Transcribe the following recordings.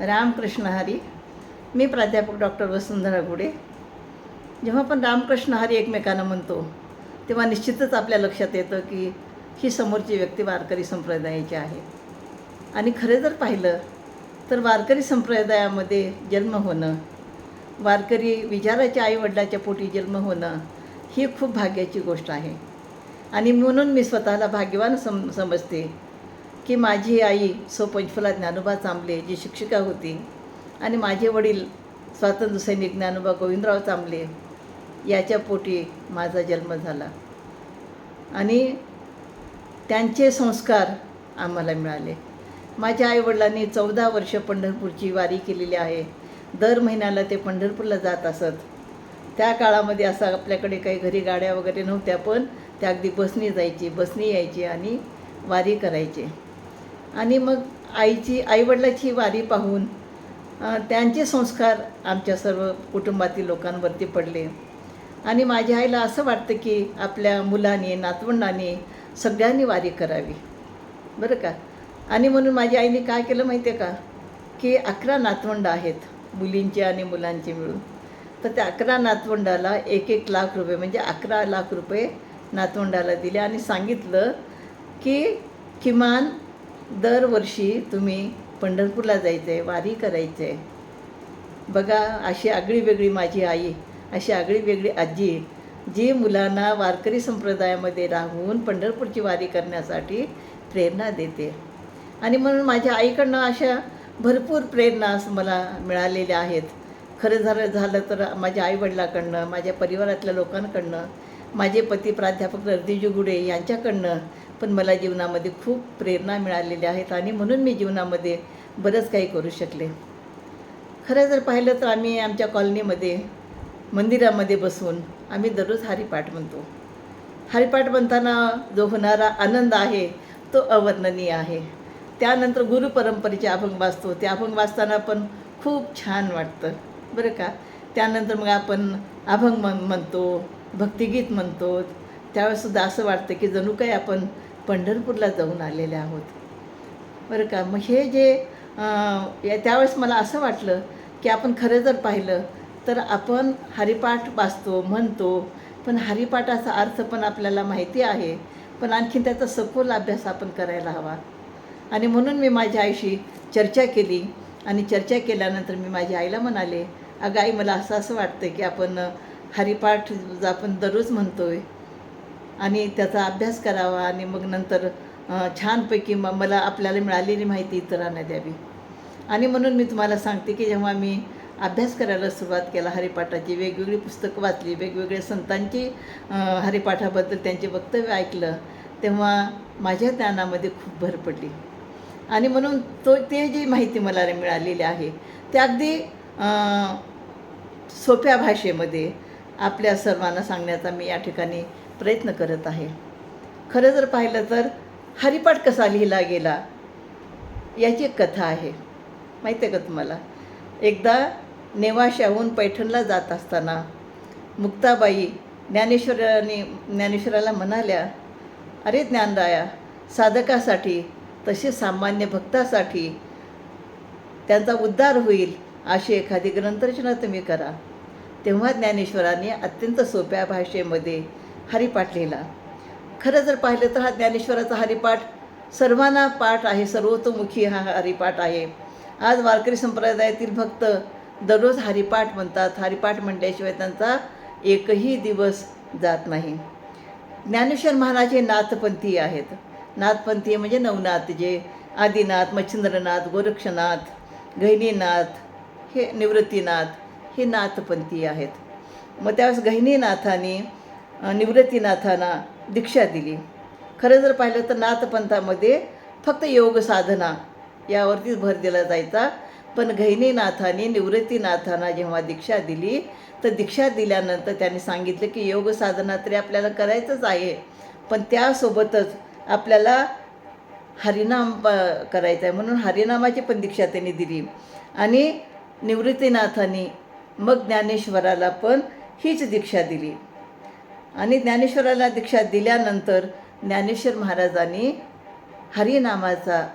रामकृष्ण हरी. मी प्राध्यापक डॉक्टर वसुंधरा गुडे जेव्हा आपण रामकृष्ण हरी एकमेकांना म्हणतो तेव्हा निश्चितच आपल्या लक्षात येतं की ही समोरची व्यक्ती वारकरी संप्रदायाची आहे. आणि खरे जर पाहिलं तर वारकरी संप्रदायामध्ये जन्म होणं वारकरी विचाराच्या आईवडिलाच्या पोटी जन्म होणं ही खूप भाग्याची गोष्ट आहे. आणि म्हणून मी स्वतःला भाग्यवान सम समजते. की माझी आई सो पंचफुला ज्ञानोबा चांबले जी शिक्षिका होती आणि माझे वडील स्वातंत्र्यसैनिक ज्ञानोबा गोविंदराव चांबले याच्या पोटी माझा जन्म झाला. आणि त्यांचे संस्कार आम्हाला मिळाले. माझ्या आईवडिलांनी चौदा वर्ष पंढरपूरची वारी केलेली आहे. दर महिन्याला ते पंढरपूरला जात असत. त्या काळामध्ये असं आपल्याकडे काही घरी गाड्या वगैरे नव्हत्या पण त्या अगदी बसनी जायची बसनी यायची आणि वारी करायची. आणि मग आईची आईवडिलाची वारी पाहून त्यांचे संस्कार आमच्या सर्व कुटुंबातील लोकांवरती पडले. आणि माझ्या आईला असं वाटतं की आपल्या मुलाने नातवंडाने सगळ्यांनी वारी करावी. बरं का? आणि म्हणून माझ्या आईने काय केलं माहिती आहे का? की अकरा नातवंड आहेत मुलींचे आणि मुलांचे मिळून. तर त्या अकरा नातवंडाला एक एक लाख रुपये म्हणजे अकरा लाख रुपये नातवंडाला दिले आणि सांगितलं की किमान दरवर्षी तुम्ही पंढरपूरला जायचं आहे वारी करायचं. आहे बघा अशी आगळी वेगळी माझी आई अशी आगळी वेगळी आजी जी मुलांना वारकरी संप्रदायामध्ये राहून पंढरपूरची वारी करण्यासाठी प्रेरणा देते. आणि म्हणून माझ्या आईकडनं अशा भरपूर प्रेरणा मला मिळालेल्या आहेत. खरं झालं झालं तर माझ्या आईवडिलाकडनं माझ्या परिवारातल्या लोकांकडनं माझे पती प्राध्यापक रर्दीजू गुडे यांच्याकडनं पण मला जीवनामध्ये खूप प्रेरणा मिळालेल्या आहेत आणि म्हणून मी जीवनामध्ये बरंच काही करू शकले. खरं जर पाहिलं तर आम्ही आमच्या कॉलनीमध्ये मंदिरामध्ये बसून आम्ही दररोज हरिपाठ म्हणतो. हरिपाठ म्हणताना जो होणारा आनंद आहे तो अवर्णनीय आहे. त्यानंतर गुरुपरंपरेचे अभंग वाचतो. ते अभंग वाचताना पण खूप छान वाटतं. बरं का? त्यानंतर मग आपण अभंग म्हणतो भक्तिगीत म्हणतो. त्यावेळेसुद्धा असं वाटतं की जणू काही आपण पंढरपूरला जाऊन आलेले आहोत. बरं का? मग हे जे या त्यावेळेस मला असं वाटलं की आपण खरं जर पाहिलं तर आपण हरिपाठ वाचतो म्हणतो पण हरिपाठाचा अर्थ पण आपल्याला माहिती आहे पण आणखीन त्याचा सखोल अभ्यास आपण करायला हवा. आणि म्हणून मी माझ्या आईशी चर्चा केली आणि चर्चा केल्यानंतर मी माझ्या आईला म्हणाले अगं आई मला असं असं वाटतं की आपण हरिपाठ आपण दररोज म्हणतोय आणि त्याचा अभ्यास करावा आणि मग नंतर छानपैकी म मला आपल्याला मिळालेली माहिती इतरांना द्यावी. आणि म्हणून मी तुम्हाला सांगते की जेव्हा मी अभ्यास करायला सुरुवात केला हरिपाठाची वेगवेगळी पुस्तकं वाचली वेगवेगळ्या संतांची हरिपाठाबद्दल त्यांचे वक्तव्य ऐकलं तेव्हा माझ्या ज्ञानामध्ये खूप भर पडली. आणि म्हणून तो ते जी माहिती मला मिळालेली आहे ते अगदी सोप्या भाषेमध्ये आपल्या सर्वांना सांगण्याचा मी या ठिकाणी प्रयत्न करत आहे. खरं जर पाहिलं तर हरिपाठ कसा लिहिला गेला याची एक कथा आहे. माहिती आहे का तुम्हाला? एकदा नेवाशाहून पैठणला जात असताना मुक्ताबाई ज्ञानेश्वराने ज्ञानेश्वराला म्हणाल्या अरे ज्ञानराया साधकासाठी तसे सामान्य भक्तासाठी त्यांचा उद्धार होईल अशी एखादी ग्रंथरचना तुम्ही करा. तेव्हा ज्ञानेश्वराने अत्यंत सोप्या भाषेमध्ये हरिपाठ लिहिला खरं जर पाहिलं तर हा ज्ञानेश्वराचा हरिपाठ सर्वांना पाठ आहे सर्वतोमुखी हा हरिपाठ आहे. आज वारकरी संप्रदायातील भक्त दररोज हरिपाठ म्हणतात. हरिपाठ म्हटल्याशिवाय त्यांचा एकही दिवस जात नाही. ज्ञानेश्वर महाराज हे नाथपंथी आहेत. नाथपंथी म्हणजे नवनाथ जे आदिनाथ मच्छिंद्रनाथ गोरक्षनाथ गहिनीनाथ हे निवृत्तीनाथ हे नाथपंथी आहेत. मग त्यावेळेस गहिनीनाथाने निवृत्तीनाथांना दीक्षा दिली. खरं जर पाहिलं तर नाथपंथामध्ये फक्त योग साधना यावरतीच भर दिला जायचा. पण गहिनीनाथाने निवृत्तीनाथांना जेव्हा दीक्षा दिली तर दीक्षा दिल्यानंतर त्यांनी सांगितलं की योग साधना तरी आपल्याला करायचंच आहे. पण त्यासोबतच आपल्याला हरिनाम प करायचं आहे. म्हणून हरिनामाची पण दीक्षा त्यांनी दिली. आणि निवृत्तीनाथांनी मग ज्ञानेश्वराला पण हीच दीक्षा दिली. आणि ज्ञानेश्वराला दीक्षा दिल्यानंतर ज्ञानेश्वर महाराजांनी हरिनामाचा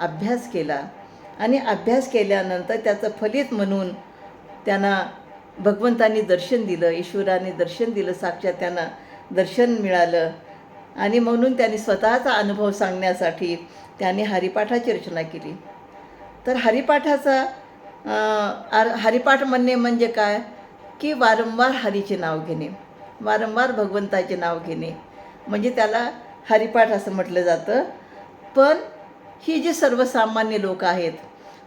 अभ्यास केला. आणि अभ्यास केल्यानंतर त्याचं फलित म्हणून त्यांना भगवंतांनी दर्शन दिलं ईश्वराने दर्शन दिलं साक्षात त्यांना दर्शन मिळालं. आणि म्हणून त्यांनी स्वतःचा अनुभव सांगण्यासाठी त्यांनी हरिपाठाची रचना केली. तर हरिपाठाचा आर- हरिपाठ म्हणणे म्हणजे काय? की वारंवार हरीचे नाव घेणे. वारंवार भगवंताचे नाव घेणे. म्हणजे त्याला हरिपाठ असं म्हटलं जातं. पण ही जी सर्वसामान्य लोक आहेत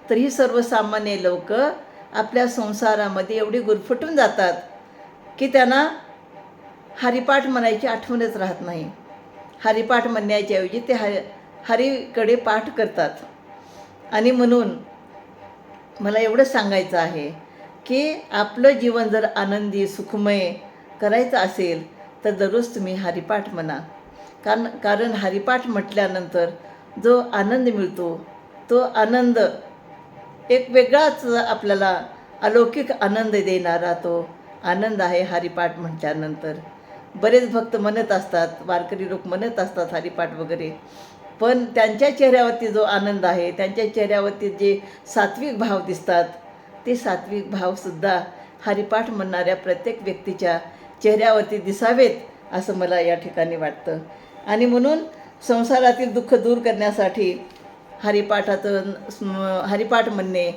तर ही सर्वसामान्य लोक आपल्या संसारामध्ये एवढी गुरफटून जातात की त्यांना हरिपाठ म्हणायची आठवणच राहत नाही. हरिपाठ म्हणण्याच्याऐवजी ते हरि हरीकडे पाठ करतात. आणि म्हणून मला एवढं सांगायचं आहे की आपलं जीवन जर आनंदी सुखमय करायचं असेल तर दररोज तुम्ही हरिपाठ म्हणा. कारण कारण हरिपाठ म्हटल्यानंतर जो आनंद मिळतो तो आनंद एक वेगळाच आपल्याला अलौकिक आनंद देणारा तो आनंद आहे हरिपाठ म्हटल्यानंतर. बरेच भक्त म्हणत असतात वारकरी लोक म्हणत असतात हरिपाठ वगैरे. पण त्यांच्या चेहऱ्यावरती जो आनंद आहे त्यांच्या चेहऱ्यावरती जे सात्विक भाव दिसतात ते सात्विक भावसुद्धा हरिपाठ म्हणणाऱ्या प्रत्येक व्यक्तीच्या चेहऱ्यावरती दिसावेत असं मला या ठिकाणी वाटतं. आणि म्हणून संसारातील दुःख दूर करण्यासाठी हरिपाठाचं स्म- हरिपाठ म्हणणे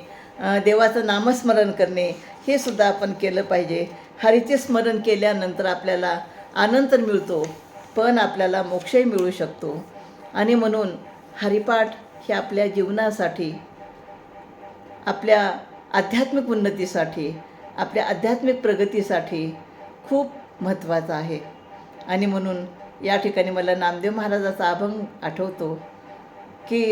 देवाचं नामस्मरण करणे हे सुद्धा आपण केलं पाहिजे. हरीचे स्मरण केल्यानंतर आपल्याला आनंद तर मिळतो पण आपल्याला मोक्षही मिळू शकतो. आणि म्हणून हरिपाठ हे आपल्या जीवनासाठी आपल्या आध्यात्मिक उन्नतीसाठी आपल्या आध्यात्मिक प्रगतीसाठी खूप महत्त्वाचं आहे. आणि म्हणून या ठिकाणी मला नामदेव महाराजाचा अभंग आठवतो की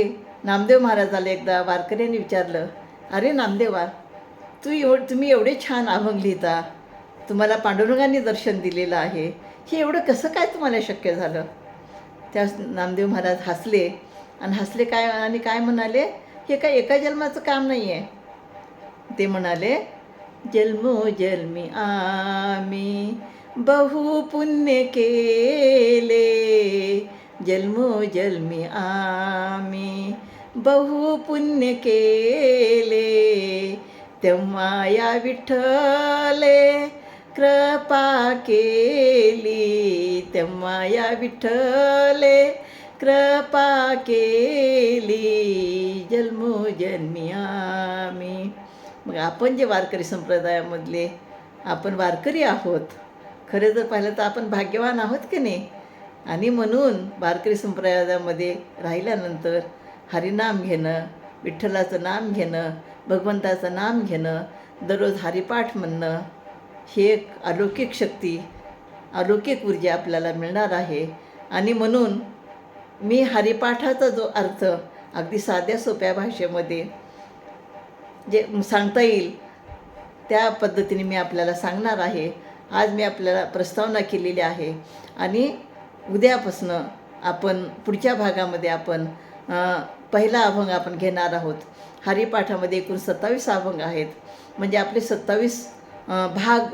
नामदेव महाराजाला एकदा वारकऱ्यांनी विचारलं अरे नामदेवा तू एव तुम्ही एवढे छान अभंग लिहिता तुम्हाला पांडुरंगांनी दर्शन दिलेलं आहे हे एवढं कसं काय तुम्हाला शक्य झालं? त्या नामदेव महाराज हसले आणि हसले काय आणि काय म्हणाले हे काय एका जन्माचं काम नाही आहे ते म्हणाले जन्मोजन्मी आम्ही बहु पुण्य केले. जन्मोजन्मी आम्ही बहु पुण्य केले. तेव्हा या विठ्ठले कृपा केली. तेव्हा या विठ्ठले कृपा केली. जन्मोजन्मी आम्ही मग आपण जे वारकरी संप्रदायामधले आपण वारकरी आहोत खरं जर पाहिलं तर आपण भाग्यवान आहोत की नाही? आणि म्हणून वारकरी संप्रदायामध्ये राहिल्यानंतर हरिनाम घेणं विठ्ठलाचं नाम घेणं भगवंताचं नाम घेणं दररोज हरिपाठ म्हणणं ही एक अलौकिक शक्ती अलौकिक ऊर्जा आपल्याला मिळणार आहे. आणि म्हणून मी हरिपाठाचा जो अर्थ अगदी साध्या सोप्या भाषेमध्ये जे सांगता येईल त्या पद्धतीने मी आपल्याला सांगणार आहे. आज मी आपल्याला प्रस्तावना केलेली आहे. आणि उद्यापासनं आपण पुढच्या भागामध्ये आपण पहिला अभंग आपण घेणार आहोत. हरिपाठामध्ये एकूण सत्तावीस अभंग आहेत. म्हणजे आपले सत्तावीस भाग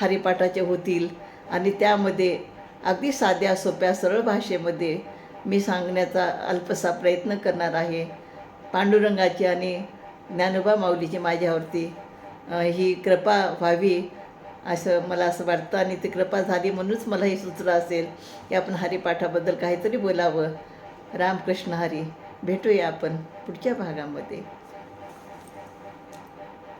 हरिपाठाचे होतील. आणि त्यामध्ये अगदी साध्या सोप्या सरळ भाषेमध्ये मी सांगण्याचा अल्पसा प्रयत्न करणार आहे. पांडुरंगाची आणि ज्ञानोबा माऊलीची माझ्यावरती ही कृपा व्हावी असं मला असं वाटतं आणि ती कृपा झाली म्हणूनच मला हे सुचलं असेल की आपण हरिपाठाबद्दल काहीतरी बोलावं. रामकृष्ण हरी भेटूया आपण पुढच्या भागामध्ये.